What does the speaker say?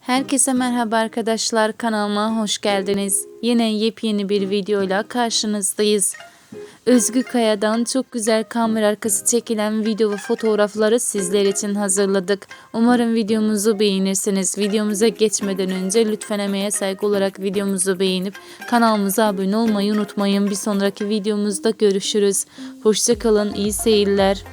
Herkese merhaba arkadaşlar kanalıma hoş geldiniz. Yine yepyeni bir videoyla karşınızdayız. Özgü Kaya'dan çok güzel kamera arkası çekilen video ve fotoğrafları sizler için hazırladık. Umarım videomuzu beğenirsiniz. Videomuza geçmeden önce lütfen emeğe saygı olarak videomuzu beğenip kanalımıza abone olmayı unutmayın. Bir sonraki videomuzda görüşürüz. Hoşçakalın, iyi seyirler.